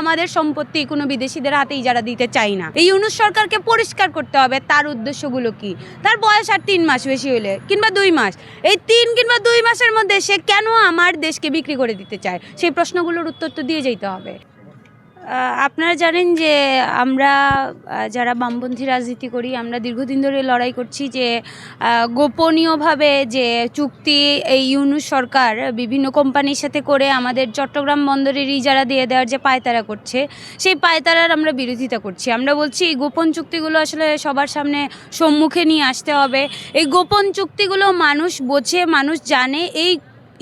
আমাদের সম্পত্তি কোনো বিদেশিদের হাতে ইজারা দিতে চাই না। এই ইউনুস সরকারকে পরিষ্কার করতে হবে, তার উদ্দেশ্যগুলো কি? তার বয়স আর তিন মাস বেশি হলে কিংবা দুই মাস। এই তিন কিংবা দুই মাসের মধ্যে সে কেন আমার দেশকে বিক্রি করে দিতে চায়? সেই প্রশ্নগুলোর উত্তর তো দিয়ে যেতে হবে। আপনারা জানেন যে আমরা যারা বামপন্থী রাজনীতি করি, আমরা দীর্ঘদিন ধরে লড়াই করছি যে গোপনীয়ভাবে যে চুক্তি এই ইউনুস সরকার বিভিন্ন কোম্পানির সাথে করে আমাদের চট্টগ্রাম বন্দরের ইজারা দিয়ে দেওয়ার যে পায়তারা করছে, সেই পায়তারার আমরা বিরোধিতা করছি। আমরা বলছি, এই গোপন চুক্তিগুলো আসলে সবার সামনে সম্মুখে নিয়ে আসতে হবে। এই গোপন চুক্তিগুলো মানুষ বোঝে, মানুষ জানে, এই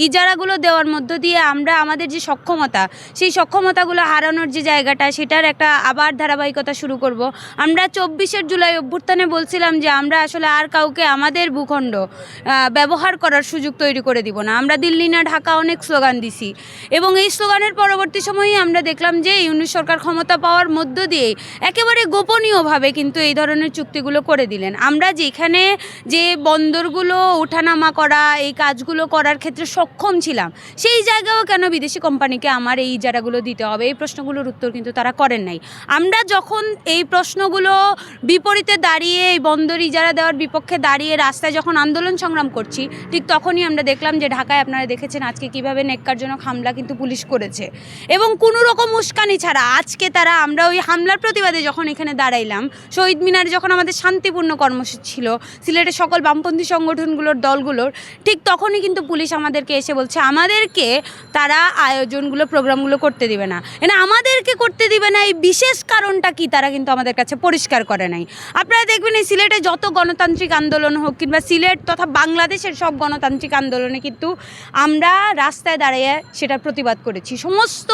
ইজারাগুলো দেওয়ার মধ্য দিয়ে আমরা আমাদের যে সক্ষমতা, সেই সক্ষমতাগুলো হারানোর যে জায়গাটা, সেটার একটা আবার ধারাবাহিকতা শুরু করব। আমরা চব্বিশের জুলাই অভ্যুত্থানে বলছিলাম যে আমরা আসলে আর কাউকে আমাদের ভূখণ্ড ব্যবহার করার সুযোগ তৈরি করে দিব না। আমরা দিল্লি না ঢাকা অনেক স্লোগান দিছি এবং এই স্লোগানের পরবর্তী সময়ে আমরা দেখলাম যে ইউনিট সরকার ক্ষমতা পাওয়ার মধ্য দিয়ে একেবারে গোপনীয়ভাবে কিন্তু এই ধরনের চুক্তিগুলো করে দিলেন। আমরা যেখানে যে বন্দরগুলো ওঠানামা করা, এই কাজগুলো করার ক্ষেত্রে সক্ষম ছিলাম। সেই জায়গাও কেন বিদেশি কোম্পানিকে আমার এই ইজারাগুলো দিতে হবে? এই প্রশ্নগুলোর উত্তর কিন্তু তারা করেন নাই। আমরা যখন এই প্রশ্নগুলো বিপরীতে দাঁড়িয়ে, এই বন্দর ইজারা দেওয়ার বিপক্ষে দাঁড়িয়ে রাস্তায় যখন আন্দোলন সংগ্রাম করছি, ঠিক তখনই আমরা দেখলাম যে ঢাকায় আপনারা দেখেছেন আজকে কীভাবে নেককারজনক হামলা কিন্তু পুলিশ করেছে। এবং কোনো রকম উস্কানি ছাড়া আজকে তারা আমরা ওই হামলার প্রতিবাদে যখন এখানে দাঁড়াইলাম, শহীদ মিনারে যখন আমাদের শান্তিপূর্ণ কর্মসূচি ছিল, সিলেটের সকল বামপন্থী সংগঠনগুলোর দলগুলোর, ঠিক তখনই কিন্তু পুলিশ আমাদেরকে এসে বলছে, আমাদেরকে তারা আয়োজনগুলো, প্রোগ্রামগুলো করতে দিবে না। এনে আমাদেরকে করতে দিবে না, এই বিশেষ কারণটা কি তারা কিন্তু আমাদের কাছে পরিষ্কার করে নাই। আপনারা দেখবেন এই সিলেটে যত গণতান্ত্রিক আন্দোলন হোক কিংবা সিলেট তথা বাংলাদেশের সব গণতান্ত্রিক আন্দোলনে কিন্তু আমরা রাস্তায় দাঁড়িয়ে সেটা প্রতিবাদ করেছি। সমস্ত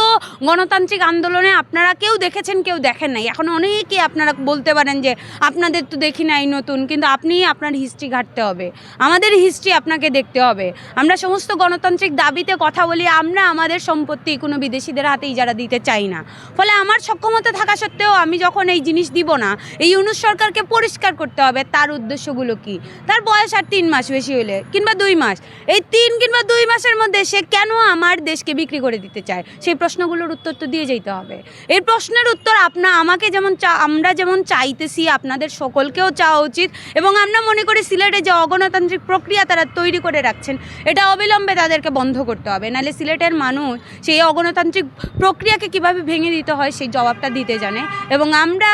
গণতান্ত্রিক আন্দোলনে আপনারা কেউ দেখেছেন, কেউ দেখেন নাই। এখন অনেকেই আপনারা বলতে পারেন যে, আপনাদের তো দেখি নাই নতুন। কিন্তু আপনি আপনার হিস্ট্রি ঘাটতে হবে। আমাদের হিস্ট্রি আপনাকে দেখতে হবে। আমরা সমস্ত গণতান্ত্রিক দাবিতে কথা বলি, আমরা আমাদের সম্পত্তি কোনো বিদেশিদের হাতে ইজারা দিতে চাই না। ফলে আমার সক্ষমতা থাকা সত্ত্বেও আমি যখন এই জিনিস দিব না, এই ইউনুস সরকারকে পরিষ্কার করতে হবে, তার উদ্দেশ্যগুলো কি? তার বয়স আর তিন মাস বেশি হলে কিংবা দুই মাস। এই তিন কিংবা দুই মাসের মধ্যে সে কেন আমার দেশকে বিক্রি করে দিতে চায়? সেই প্রশ্নগুলোর উত্তর তো দিয়ে যেতে হবে। এই প্রশ্নের উত্তর আপনা, আমাকে যেমন চা, আমরা যেমন চাইতেছি, আপনাদের সকলকেও চাওয়া উচিত, এবং আমরা মনে করি সিলেটে যে অগণতান্ত্রিক প্রক্রিয়া তারা তৈরি করে রাখছেন, এটা অবিলম্বে তাদেরকে বন্ধ করতে হবে? নাহলে সিলেটের মানুষ সেই অগণতান্ত্রিক প্রক্রিয়াকে কীভাবে ভেঙে দিতে হয় সেই জবাবটা দিতে জানে। এবং আমরা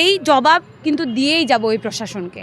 এই জবাব কিন্তু দিয়েই যাব ওই প্রশাসনকে।